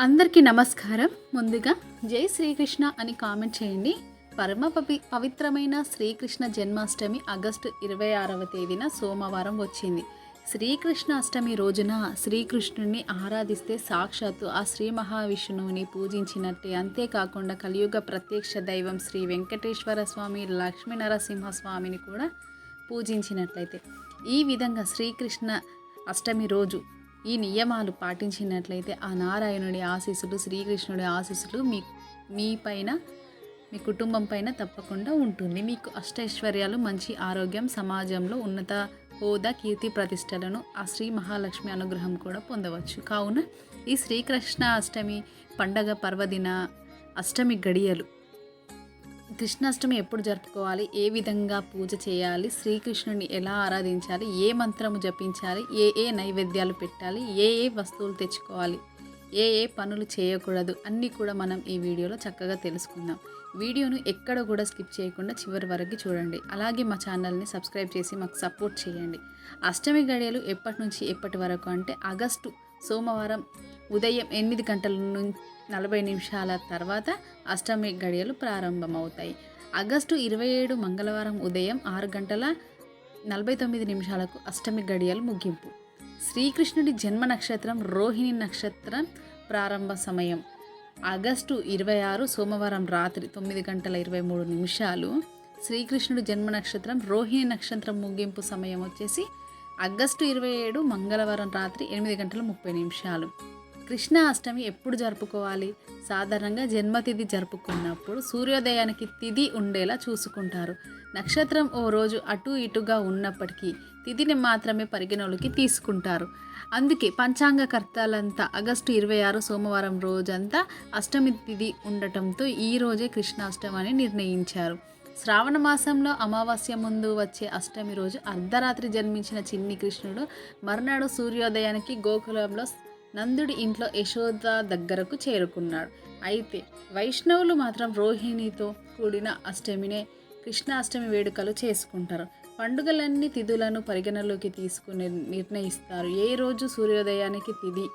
అందరికీ నమస్కారం. ముందుగా జై శ్రీకృష్ణ అని కామెంట్ చేయండి. పరమ పవి పవిత్రమైన శ్రీకృష్ణ జన్మాష్టమి ఆగస్టు ఇరవై ఆరవ తేదీన సోమవారం వచ్చింది. శ్రీకృష్ణ అష్టమి రోజున శ్రీకృష్ణుని ఆరాధిస్తే సాక్షాత్తు ఆ శ్రీ మహావిష్ణువుని పూజించినట్టే. అంతేకాకుండా కలియుగ ప్రత్యక్ష దైవం శ్రీ వెంకటేశ్వర స్వామి లక్ష్మీ నరసింహ స్వామిని కూడా పూజించినట్లయితే. ఈ విధంగా శ్రీకృష్ణ అష్టమి రోజు ఈ నియమాలు పాటించినట్లయితే ఆ నారాయణుడి ఆశీస్సులు శ్రీకృష్ణుడి ఆశీస్సులు మీ మీ పైన మీ కుటుంబం పైన తప్పకుండా ఉంటుంది. మీకు అష్టైశ్వర్యాలు మంచి ఆరోగ్యం సమాజంలో ఉన్నత హోదా కీర్తి ప్రతిష్టలను ఆ శ్రీ మహాలక్ష్మి అనుగ్రహం కూడా పొందవచ్చు. కావున ఈ శ్రీకృష్ణ అష్టమి పండగ పర్వదిన అష్టమి గడియలు కృష్ణాష్టమి ఎప్పుడు జరుపుకోవాలి? ఏ విధంగా పూజ చేయాలి? శ్రీకృష్ణుని ఎలా ఆరాధించాలి? ఏ మంత్రము జపించాలి? ఏ ఏ నైవేద్యాలు పెట్టాలి? ఏ ఏ వస్తువులు తెచ్చుకోవాలి? ఏ ఏ పనులు చేయకూడదు? అన్నీ కూడా మనం ఈ వీడియోలో చక్కగా తెలుసుకుందాం. వీడియోను ఎక్కడ కూడా స్కిప్ చేయకుండా చివరి వరకు చూడండి. అలాగే మా ఛానల్ని సబ్స్క్రైబ్ చేసి మాకు సపోర్ట్ చేయండి. అష్టమి గడియలు ఎప్పటి నుంచి ఎప్పటి వరకు అంటే ఆగస్టు సోమవారం ఉదయం ఎనిమిది గంటల నుంచి నలభై నిమిషాల తర్వాత అష్టమి గడియలు ప్రారంభమవుతాయి. ఆగస్టు ఇరవై ఏడు మంగళవారం ఉదయం ఆరు గంటల నలభై తొమ్మిది నిమిషాలకు అష్టమి గడియలు ముగింపు. శ్రీకృష్ణుడి జన్మ నక్షత్రం రోహిణి నక్షత్రం ప్రారంభ సమయం. ఆగస్టు ఇరవై ఆరు సోమవారం రాత్రి తొమ్మిది గంటల ఇరవై మూడు నిమిషాలు శ్రీకృష్ణుడి జన్మ నక్షత్రం రోహిణి నక్షత్రం ముగింపు సమయం వచ్చేసి ఆగస్టు ఇరవై ఏడు మంగళవారం రాత్రి ఎనిమిది గంటల ముప్పై నిమిషాలు. కృష్ణ అష్టమి ఎప్పుడు జరుపుకోవాలి? సాధారణంగా జన్మతిథి జరుపుకున్నప్పుడు సూర్యోదయానికి తిథి ఉండేలా చూసుకుంటారు. నక్షత్రం ఓ రోజు అటు ఇటుగా ఉన్నప్పటికీ తిథిని మాత్రమే పరిగణలోకి తీసుకుంటారు. అందుకే పంచాంగకర్తలంతా ఆగస్టు ఇరవై ఆరు సోమవారం రోజంతా అష్టమి తిథి ఉండటంతో ఈ రోజే కృష్ణాష్టమి అని నిర్ణయించారు. శ్రావణ మాసంలో అమావాస్య ముందు వచ్చే అష్టమి రోజు అర్ధరాత్రి జన్మించిన చిన్ని కృష్ణుడు మర్నాడు సూర్యోదయానికి గోకులంలో నందుడి ఇంట్లో యశోద దగ్గరకు చేరుకున్నాడు. అయితే వైష్ణవులు మాత్రం రోహిణితో కూడిన అష్టమినే కృష్ణాష్టమి వేడుకలు చేసుకుంటారు. పండుగలన్నీ తిథులను పరిగణలోకి తీసుకుని నిర్ణయిస్తారు. ఏ రోజు సూర్యోదయానికి తిథి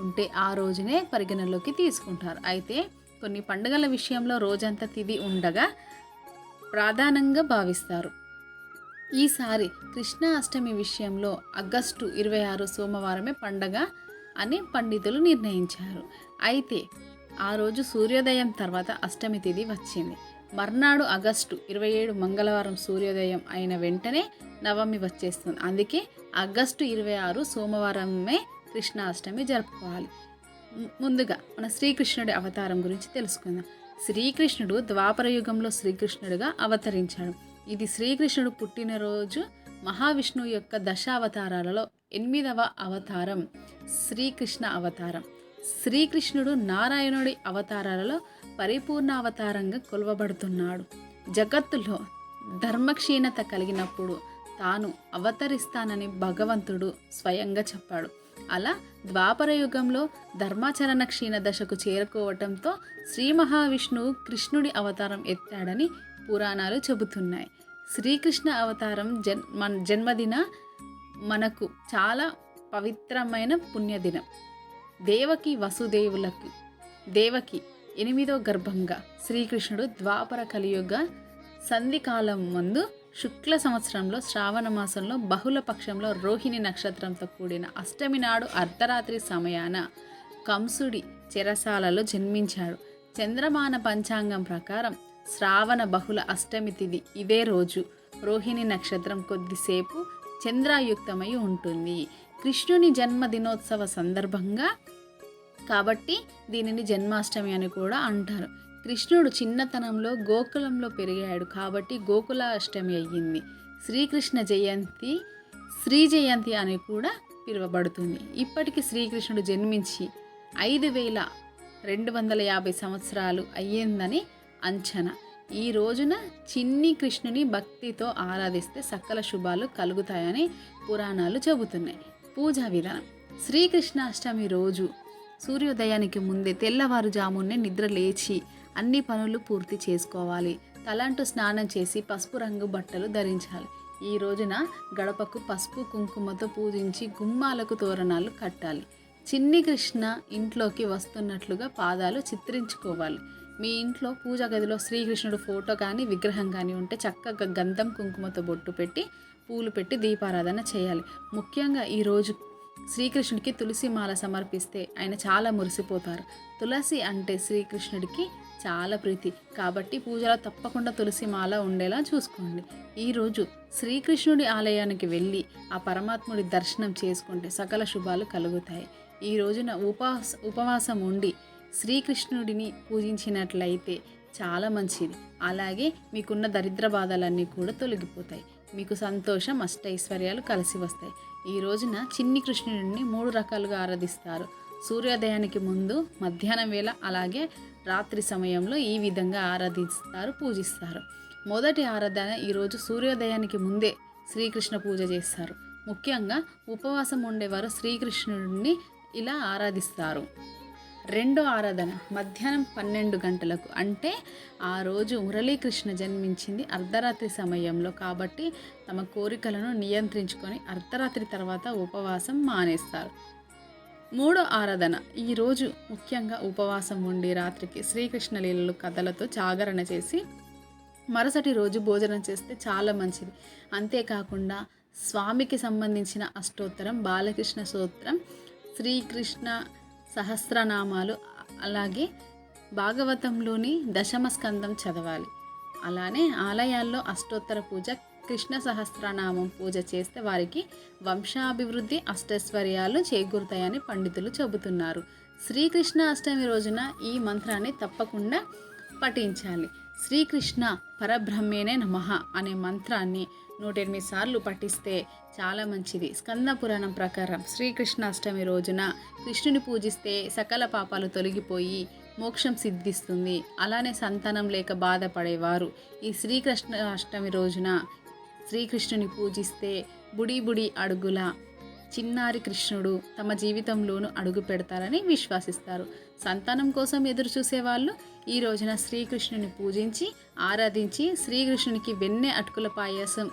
ఉంటే ఆ రోజునే పరిగణలోకి తీసుకుంటారు. అయితే కొన్ని పండుగల విషయంలో రోజంతా తిథి ఉండగా ప్రధానంగా భావిస్తారు. ఈసారి కృష్ణ అష్టమి విషయంలో ఆగస్టు ఇరవై ఆరు సోమవారమే పండగ అని పండితులు నిర్ణయించారు. అయితే ఆ రోజు సూర్యోదయం తర్వాత అష్టమి తిథి వచ్చింది. మర్నాడు ఆగస్టు ఇరవై ఏడు మంగళవారం సూర్యోదయం అయిన వెంటనే నవమి వచ్చేస్తుంది. అందుకే ఆగస్టు ఇరవై ఆరు సోమవారమే కృష్ణాష్టమి జరుపుకోవాలి. ముందుగా మన శ్రీకృష్ణుడి అవతారం గురించి తెలుసుకుందాం. శ్రీకృష్ణుడు ద్వాపర యుగంలో శ్రీకృష్ణుడిగా అవతరించాడు. ఇది శ్రీకృష్ణుడు పుట్టినరోజు మహావిష్ణు యొక్క దశావతారాలలో ఎనిమిదవ అవతారం శ్రీకృష్ణ అవతారం. శ్రీకృష్ణుడు నారాయణుడి అవతారాలలో పరిపూర్ణ అవతారంగా కొలవబడుతున్నాడు. జగత్తులో ధర్మక్షీణత కలిగినప్పుడు తాను అవతరిస్తానని భగవంతుడు స్వయంగా చెప్పాడు. అలా ద్వాపర యుగంలో ధర్మాచరణ క్షీణ దశకు చేరుకోవటంతో శ్రీ మహావిష్ణువు కృష్ణుడి అవతారం ఎత్తాడని పురాణాలు చెబుతున్నాయి. శ్రీకృష్ణ అవతారం జన్ మన జన్మదిన మనకు చాలా పవిత్రమైన పుణ్యదినం. దేవకి వసుదేవులకు దేవకి ఎనిమిదో గర్భంగా శ్రీకృష్ణుడు ద్వాపర కలియుగ సంధికాలం ముందు శుక్ల సంవత్సరంలో శ్రావణ మాసంలో బహుళ పక్షంలో రోహిణి నక్షత్రంతో కూడిన అష్టమి నాడు అర్ధరాత్రి సమయాన కంసుడి చెరసాలలో జన్మించాడు. చంద్రమాన పంచాంగం ప్రకారం శ్రావణ బహుళ అష్టమి తిథి ఇదే రోజు. రోహిణి నక్షత్రం కొద్దిసేపు చంద్రాయుక్తమై ఉంటుంది. కృష్ణుని జన్మదినోత్సవ సందర్భంగా కాబట్టి దీనిని జన్మాష్టమి అని కూడా అంటారు. కృష్ణుడు చిన్నతనంలో గోకులంలో పెరిగాడు కాబట్టి గోకుల అష్టమి అయ్యింది. శ్రీకృష్ణ జయంతి శ్రీ జయంతి అని కూడా పిలువబడుతుంది. ఇప్పటికి శ్రీకృష్ణుడు జన్మించి ఐదు వేల రెండు వందల యాభై సంవత్సరాలు అయ్యిందని అంచనా. ఈ రోజున చిన్ని కృష్ణుని భక్తితో ఆరాధిస్తే సకల శుభాలు కలుగుతాయని పురాణాలు చెబుతున్నాయి. పూజా విధానం. శ్రీకృష్ణాష్టమి రోజు సూర్యోదయానికి ముందే తెల్లవారుజామునే నిద్ర లేచి అన్ని పనులు పూర్తి చేసుకోవాలి. తలంటు స్నానం చేసి పసుపు రంగు బట్టలు ధరించాలి. ఈ రోజున గడపకు పసుపు కుంకుమతో పూజించి గుమ్మాలకు తోరణాలు కట్టాలి. చిన్ని కృష్ణ ఇంట్లోకి వస్తున్నట్లుగా పాదాలు చిత్రించుకోవాలి. మీ ఇంట్లో పూజా గదిలో శ్రీకృష్ణుడు ఫోటో కానీ విగ్రహం కానీ ఉంటే చక్కగా గంధం కుంకుమతో బొట్టు పెట్టి పూలు పెట్టి దీపారాధన చేయాలి. ముఖ్యంగా ఈరోజు శ్రీకృష్ణుడికి తులసి మాల సమర్పిస్తే ఆయన చాలా మురిసిపోతారు. తులసి అంటే శ్రీకృష్ణుడికి చాలా ప్రీతి. కాబట్టి పూజలో తప్పకుండా తులసి మాల ఉండేలా చూసుకోండి. ఈరోజు శ్రీకృష్ణుడి ఆలయానికి వెళ్ళి ఆ పరమాత్ముడి దర్శనం చేసుకుంటే సకల శుభాలు కలుగుతాయి. ఈ రోజున ఉపవాస ఉపవాసం ఉండి శ్రీకృష్ణుడిని పూజించినట్లయితే చాలా మంచిది. అలాగే మీకున్న దరిద్ర బాధలన్నీ కూడా తొలగిపోతాయి. మీకు సంతోషం అష్టైశ్వర్యాలు కలిసి వస్తాయి. ఈ రోజున చిన్ని కృష్ణుడిని మూడు రకాలుగా ఆరాధిస్తారు. సూర్యోదయానికి ముందు మధ్యాహ్నం వేళ అలాగే రాత్రి సమయంలో ఈ విధంగా ఆరాధిస్తారు పూజిస్తారు. మొదటి ఆరాధన ఈరోజు సూర్యోదయానికి ముందే శ్రీకృష్ణ పూజ చేస్తారు. ముఖ్యంగా ఉపవాసం ఉండేవారు శ్రీకృష్ణుడిని ఇలా ఆరాధిస్తారు. రెండో ఆరాధన మధ్యాహ్నం పన్నెండు గంటలకు అంటే ఆ రోజు మురళీకృష్ణ జన్మించింది అర్ధరాత్రి సమయంలో కాబట్టి తమ కోరికలను నియంత్రించుకొని అర్ధరాత్రి తర్వాత ఉపవాసం మానేస్తారు. మూడో ఆరాధన. ఈరోజు ముఖ్యంగా ఉపవాసం ఉండి రాత్రికి శ్రీకృష్ణ లీలలు కథలతో జాగరణ చేసి మరుసటి రోజు భోజనం చేస్తే చాలా మంచిది. అంతేకాకుండా స్వామికి సంబంధించిన అష్టోత్తరం బాలకృష్ణ సూత్రం శ్రీకృష్ణ సహస్రనామాలు అలాగే భాగవతంలోని దశమ స్కందం చదవాలి. అలానే ఆలయాల్లో అష్టోత్తర పూజ కృష్ణ సహస్రనామం పూజ చేస్తే వారికి వంశాభివృద్ధి అష్టైశ్వర్యాలు చేకూరుతాయని పండితులు చెబుతున్నారు. శ్రీకృష్ణ అష్టమి రోజున ఈ మంత్రాన్ని తప్పకుండా పఠించాలి. శ్రీకృష్ణ పరబ్రహ్మేనే నమః అనే మంత్రాన్ని నూట ఎనిమిది సార్లు పఠిస్తే చాలా మంచిది. స్కంద పురాణం ప్రకారం శ్రీకృష్ణాష్టమి రోజున కృష్ణుని పూజిస్తే సకల పాపాలు తొలగిపోయి మోక్షం సిద్ధిస్తుంది. అలానే సంతానం లేక బాధపడేవారు. ఈ శ్రీకృష్ణ అష్టమి రోజున శ్రీకృష్ణుని పూజిస్తే బుడి బుడి అడుగుల చిన్నారి కృష్ణుడు తమ జీవితంలోనూ అడుగు పెడతారని విశ్వసిస్తారు. సంతానం కోసం ఎదురు చూసేవాళ్ళు ఈ రోజున శ్రీకృష్ణుని పూజించి ఆరాధించి శ్రీకృష్ణునికి వెన్నె అటుకుల పాయసం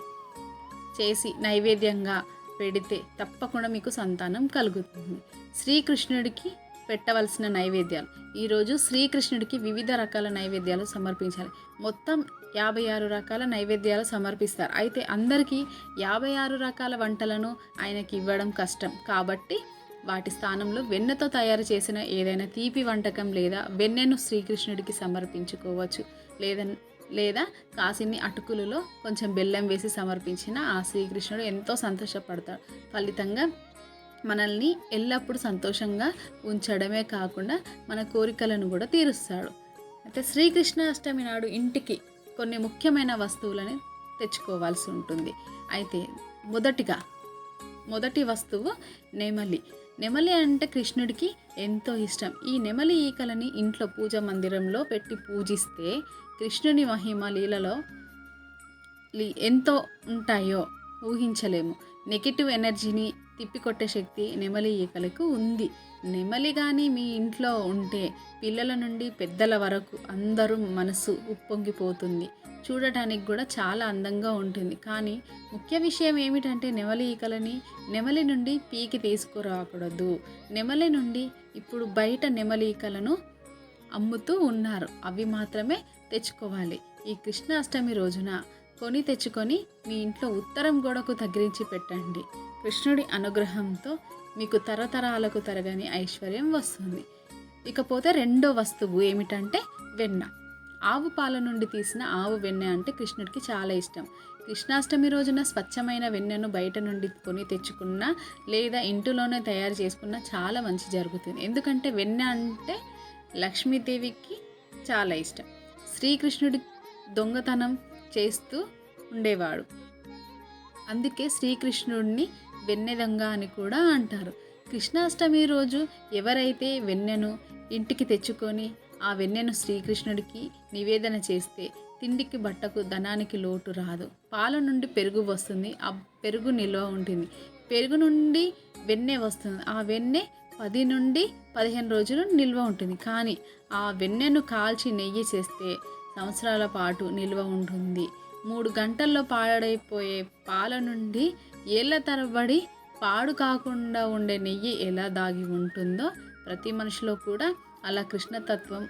చేసి నైవేద్యంగా పెడితే తప్పకుండా మీకు సంతానం కలుగుతుంది. శ్రీకృష్ణుడికి పెట్టవలసిన నైవేద్యాలు. ఈరోజు శ్రీకృష్ణుడికి వివిధ రకాల నైవేద్యాలు సమర్పించాలి. మొత్తం యాభై ఆరు రకాల నైవేద్యాలు సమర్పిస్తారు. అయితే అందరికీ యాభై ఆరు రకాల వంటలను ఆయనకి ఇవ్వడం కష్టం. కాబట్టి వాటి స్థానంలో వెన్నతో తయారు చేసిన ఏదైనా తీపి వంటకం లేదా వెన్నెను శ్రీకృష్ణుడికి సమర్పించుకోవచ్చు. లేదా లేదా కాసిని అటుకులలో కొంచెం బెల్లం వేసి సమర్పించిన ఆ శ్రీకృష్ణుడు ఎంతో సంతోషపడతాడు. ఫలితంగా మనల్ని ఎల్లప్పుడూ సంతోషంగా ఉంచడమే కాకుండా మన కోరికలను కూడా తీరుస్తాడు. అయితే శ్రీకృష్ణ అష్టమి నాడు ఇంటికి కొన్ని ముఖ్యమైన వస్తువులని తెచ్చుకోవాల్సి ఉంటుంది. అయితే మొదటిగా మొదటి వస్తువు నెమలి. నెమలి అంటే కృష్ణుడికి ఎంతో ఇష్టం. ఈ నెమలి ఈకలని ఇంట్లో పూజ మందిరంలో పెట్టి పూజిస్తే కృష్ణుని మహిమ లీలలో లీ- ఎంతో ఉంటాయో ఊహించలేము. నెగిటివ్ ఎనర్జీని తిప్పికొట్టే శక్తి నెమలి ఈకలకు ఉంది. నెమలి కానీ మీ ఇంట్లో ఉంటే పిల్లల నుండి పెద్దల వరకు అందరూ మనసు ఉప్పొంగిపోతుంది. చూడటానికి కూడా చాలా అందంగా ఉంటుంది. కానీ ముఖ్య విషయం ఏమిటంటే నెమలి ఈకలని నెమలి నుండి పీకి తీసుకురాకూడదు. నెమలి నుండి ఇప్పుడు బయట నెమలి ఈకలను అమ్ముతూ ఉన్నారు. అవి మాత్రమే తెచ్చుకోవాలి. ఈ కృష్ణాష్టమి రోజున కొని తెచ్చుకొని మీ ఇంట్లో ఉత్తరం గోడకు తగిలించి పెట్టండి. కృష్ణుడి అనుగ్రహంతో మీకు తరతరాలకు తరగని ఐశ్వర్యం వస్తుంది. ఇకపోతే రెండో వస్తువు ఏమిటంటే వెన్న. ఆవు పాల నుండి తీసిన ఆవు వెన్న అంటే కృష్ణుడికి చాలా ఇష్టం. కృష్ణాష్టమి రోజున స్వచ్ఛమైన వెన్నను బయట నుండి కొని తెచ్చుకున్న లేదా ఇంటిలోనే తయారు చేసుకున్న చాలా మంచి జరుగుతుంది. ఎందుకంటే వెన్న అంటే లక్ష్మీదేవికి చాలా ఇష్టం. శ్రీకృష్ణుడి దొంగతనం చేస్తూ ఉండేవాడు. అందుకే శ్రీకృష్ణుడిని వెన్నెలంగ అని కూడా అంటారు. కృష్ణాష్టమి రోజు ఎవరైతే వెన్నెను ఇంటికి తెచ్చుకొని ఆ వెన్నెను శ్రీకృష్ణుడికి నివేదన చేస్తే తిండికి బట్టకు ధనానికి లోటు రాదు. పాల నుండి పెరుగు వస్తుంది. ఆ పెరుగు నిల్వ ఉంటుంది. పెరుగు నుండి వెన్నె వస్తుంది. ఆ వెన్నె పది నుండి పదిహేను రోజులు నిల్వ ఉంటుంది. కానీ ఆ వెన్నెను కాల్చి నెయ్యి చేస్తే సంవత్సరాల పాటు నిల్వ ఉంటుంది. మూడు గంటల్లో పాడైపోయే పాల నుండి ఏళ్ళ తరబడి పాడు కాకుండా ఉండే నెయ్యి ఎలా దాగి ఉంటుందో ప్రతి మనిషిలో కూడా అలా కృష్ణతత్వం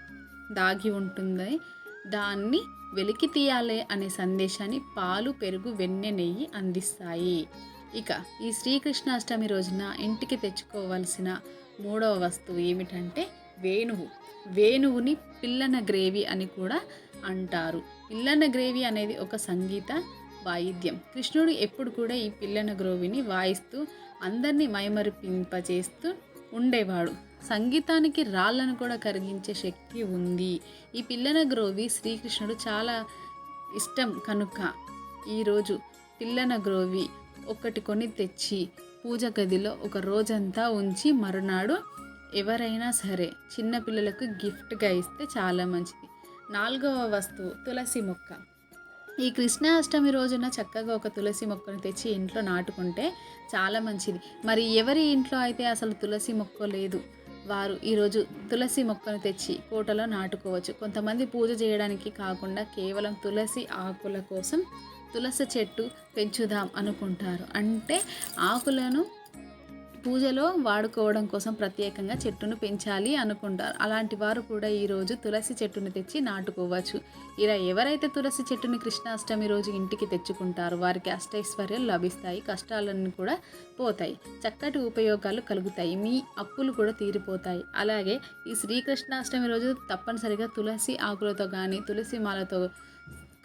దాగి ఉంటుంది. దాన్ని వెలికి తీయాలి అనే సందేశాన్ని పాలు పెరుగు వెన్నె నెయ్యి అందిస్తాయి. ఇక ఈ శ్రీకృష్ణాష్టమి రోజున ఇంటికి తెచ్చుకోవలసిన మూడవ వస్తువు ఏమిటంటే వేణువు. వేణువుని పిల్లన గ్రేవీ అని కూడా అంటారు. పిల్లన గ్రేవి అనేది ఒక సంగీత వాయిద్యం. కృష్ణుడు ఎప్పుడు కూడా ఈ పిల్లన గ్రోవిని వాయిస్తూ అందరినీ మైమరిపింపచేస్తూ ఉండేవాడు. సంగీతానికి రాళ్ళను కూడా కరిగించే శక్తి ఉంది. ఈ పిల్లన గ్రోవి శ్రీకృష్ణుడు చాలా ఇష్టం కనుక. ఈరోజు పిల్లన గ్రోవి ఒకటి కొని తెచ్చి పూజ గదిలో ఒక రోజంతా ఉంచి మరునాడు ఎవరైనా సరే చిన్నపిల్లలకు గిఫ్ట్గా ఇస్తే చాలా మంచిది. నాలుగవ వస్తువు తులసి మొక్క. ఈ కృష్ణాష్టమి రోజున చక్కగా ఒక తులసి మొక్కను తెచ్చి ఇంట్లో నాటుకుంటే చాలా మంచిది. మరి ఎవరి ఇంట్లో అయితే అసలు తులసి మొక్క లేదు వారు ఈరోజు తులసి మొక్కను తెచ్చి కోటలో నాటుకోవచ్చు. కొంతమంది పూజ చేయడానికి కాకుండా కేవలం తులసి ఆకుల కోసం తులసి చెట్టు పెంచుదాం అనుకుంటారు. అంటే ఆకులను పూజలో వాడుకోవడం కోసం ప్రత్యేకంగా చెట్టును పెంచాలి అనుకుంటారు. అలాంటి వారు కూడా ఈరోజు తులసి చెట్టును తెచ్చి నాటుకోవచ్చు. ఇలా ఎవరైతే తులసి చెట్టుని కృష్ణాష్టమి రోజు ఇంటికి తెచ్చుకుంటారో వారికి అష్టైశ్వర్యాలు లభిస్తాయి. కష్టాలన్నీ కూడా పోతాయి. చక్కటి ఉపయోగాలు కలుగుతాయి. మీ అప్పులు కూడా తీరిపోతాయి. అలాగే ఈ శ్రీకృష్ణాష్టమి రోజు తప్పనిసరిగా తులసి ఆకులతో కానీ తులసి మాలతో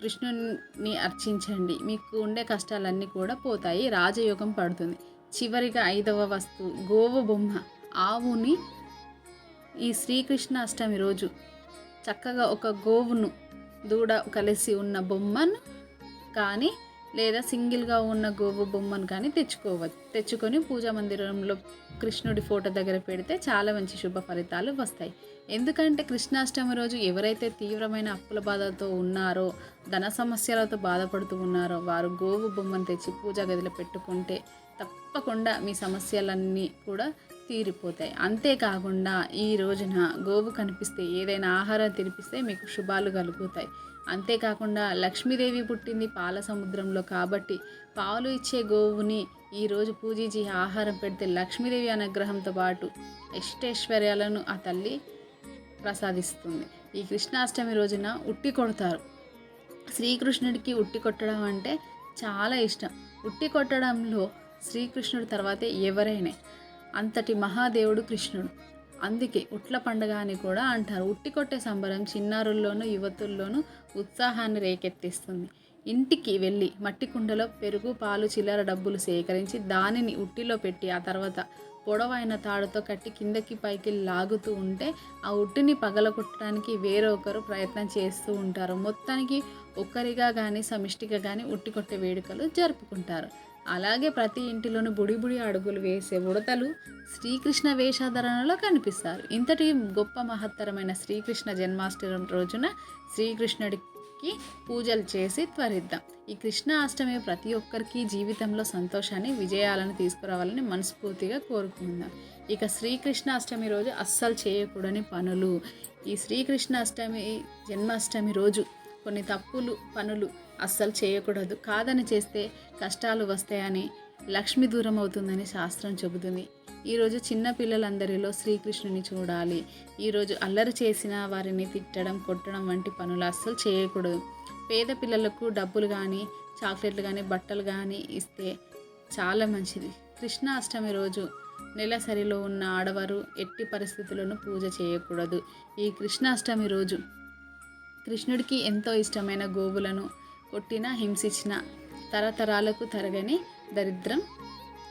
కృష్ణుని అర్చించండి. మీకు ఉండే కష్టాలన్నీ కూడా పోతాయి. రాజయోగం పడుతుంది. చివరిగా ఐదవ వస్తువు గోవు బొమ్మ. ఆవుని ఈ శ్రీకృష్ణ అష్టమి రోజు చక్కగా ఒక గోవును దూడ కలిసి ఉన్న బొమ్మను కానీ లేదా సింగిల్గా ఉన్న గోవు బొమ్మను కానీ తెచ్చుకోవచ్చు తెచ్చుకొని పూజా మందిరంలో కృష్ణుడి ఫోటో దగ్గర పెడితే చాలా మంచి శుభ ఫలితాలు వస్తాయి. ఎందుకంటే కృష్ణాష్టమి రోజు ఎవరైతే తీవ్రమైన అప్పుల బాధతో ఉన్నారో ధన సమస్యలతో బాధపడుతూ ఉన్నారో వారు గోవు బొమ్మను తెచ్చి పూజా గదిలో పెట్టుకుంటే తప్పకుండా మీ సమస్యలన్నీ కూడా తీరిపోతాయి. అంతేకాకుండా ఈ రోజున గోవు కనిపిస్తే ఏదైనా ఆహారం తినిపిస్తే మీకు శుభాలు కలుగుతాయి. అంతేకాకుండా లక్ష్మీదేవి పుట్టింది పాల సముద్రంలో కాబట్టి పాలు ఇచ్చే గోవుని ఈరోజు పూజించి ఆహారం పెడితే లక్ష్మీదేవి అనుగ్రహంతో పాటు ఇష్టైశ్వర్యాలను ఆ తల్లి ప్రసాదిస్తుంది. ఈ కృష్ణాష్టమి రోజున ఉట్టి కొడతారు. శ్రీకృష్ణుడికి ఉట్టి కొట్టడం అంటే చాలా ఇష్టం. ఉట్టి కొట్టడంలో శ్రీకృష్ణుడు తర్వాతే ఎవరైనా. అంతటి మహాదేవుడు కృష్ణుడు. అందుకే ఉట్ల పండుగ అని కూడా అంటారు. ఉట్టి కొట్టే సంబరం చిన్నారుల్లోనూ యువతుల్లోనూ ఉత్సాహాన్ని రేకెత్తిస్తుంది. ఇంటికి వెళ్ళి మట్టి కుండలో పెరుగు పాలు చిల్లర డబ్బులు సేకరించి దానిని ఉట్టిలో పెట్టి ఆ తర్వాత పొడవైన తాడుతో కట్టి కిందకి పైకి లాగుతూ ఉంటే ఆ ఉట్టిని పగలగొట్టడానికి వేరొకరు ప్రయత్నం చేస్తూ ఉంటారు. మొత్తానికి ఒక్కరిగా కానీ సమిష్టిగా కానీ ఉట్టి కొట్టే వేడుకలు జరుపుకుంటారు. అలాగే ప్రతి ఇంటిలోనూ బుడి బుడి అడుగులు వేసే ఉడతలు శ్రీకృష్ణ వేషాధరణలో కనిపిస్తారు. ఇంతటి గొప్ప మహత్తరమైన శ్రీకృష్ణ జన్మాష్టమి రోజున శ్రీకృష్ణుడికి పూజలు చేసి త్వరిద్దాం. ఈ కృష్ణ అష్టమి ప్రతి ఒక్కరికి జీవితంలో సంతోషాన్ని విజయాలను తీసుకురావాలని మనస్ఫూర్తిగా కోరుకుందాం. ఇక శ్రీకృష్ణ అష్టమి రోజు అస్సలు చేయకూడని పనులు. ఈ శ్రీకృష్ణ అష్టమి జన్మాష్టమి రోజు కొన్ని తప్పులు పనులు అస్సలు చేయకూడదు. కాదని చేస్తే కష్టాలు వస్తాయని లక్ష్మి దూరం అవుతుందని శాస్త్రం చెబుతుంది. ఈరోజు చిన్న పిల్లలందరిలో శ్రీకృష్ణుని చూడాలి. ఈరోజు అల్లరి చేసిన వారిని తిట్టడం కొట్టడం వంటి పనులు అస్సలు చేయకూడదు. పేద పిల్లలకు డబ్బులు కానీ చాక్లెట్లు కానీ బట్టలు కానీ ఇస్తే చాలా మంచిది. కృష్ణ అష్టమి రోజు నెలసరిలో ఉన్న ఆడవారు ఎట్టి పరిస్థితుల్లోనూ పూజ చేయకూడదు. ఈ కృష్ణాష్టమి రోజు కృష్ణుడికి ఎంతో ఇష్టమైన గోవులను కొట్టిన హింసించిన తరతరాలకు తరగని దరిద్రం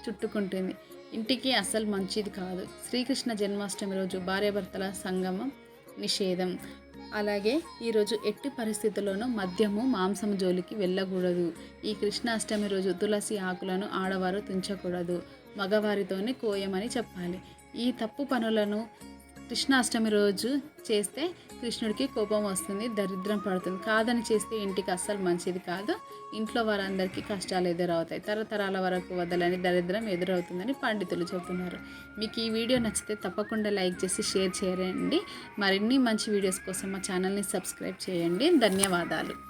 చుట్టుకుంటుంది. ఇంటికి అస్సలు మంచిది కాదు. శ్రీకృష్ణ జన్మాష్టమి రోజు భార్యాభర్తల సంగమం నిషేధం. అలాగే ఈరోజు ఎట్టి పరిస్థితుల్లోనూ మద్యము మాంసం జోలికి వెళ్ళకూడదు. ఈ కృష్ణాష్టమి రోజు తులసి ఆకులను ఆడవారు తుంచకూడదు. మగవారితోనే కోయమని చెప్పాలి. ఈ తప్పు పనులను కృష్ణాష్టమి రోజు చేస్తే కృష్ణుడికి కోపం వస్తుంది దరిద్రం పడుతుంది. కాదని చేస్తే ఇంటికి అస్సలు మంచిది కాదు. ఇంట్లో వారందరికీ కష్టాలు ఎదురవుతాయి. తరతరాల వరకు వదలని దరిద్రం ఎదురవుతుందని పండితులు చెబుతున్నారు. మీకు ఈ వీడియో నచ్చితే తప్పకుండా లైక్ చేసి షేర్ చేయండి. మరిన్ని మంచి వీడియోస్ కోసం మా ఛానల్ని సబ్స్క్రైబ్ చేయండి. ధన్యవాదాలు.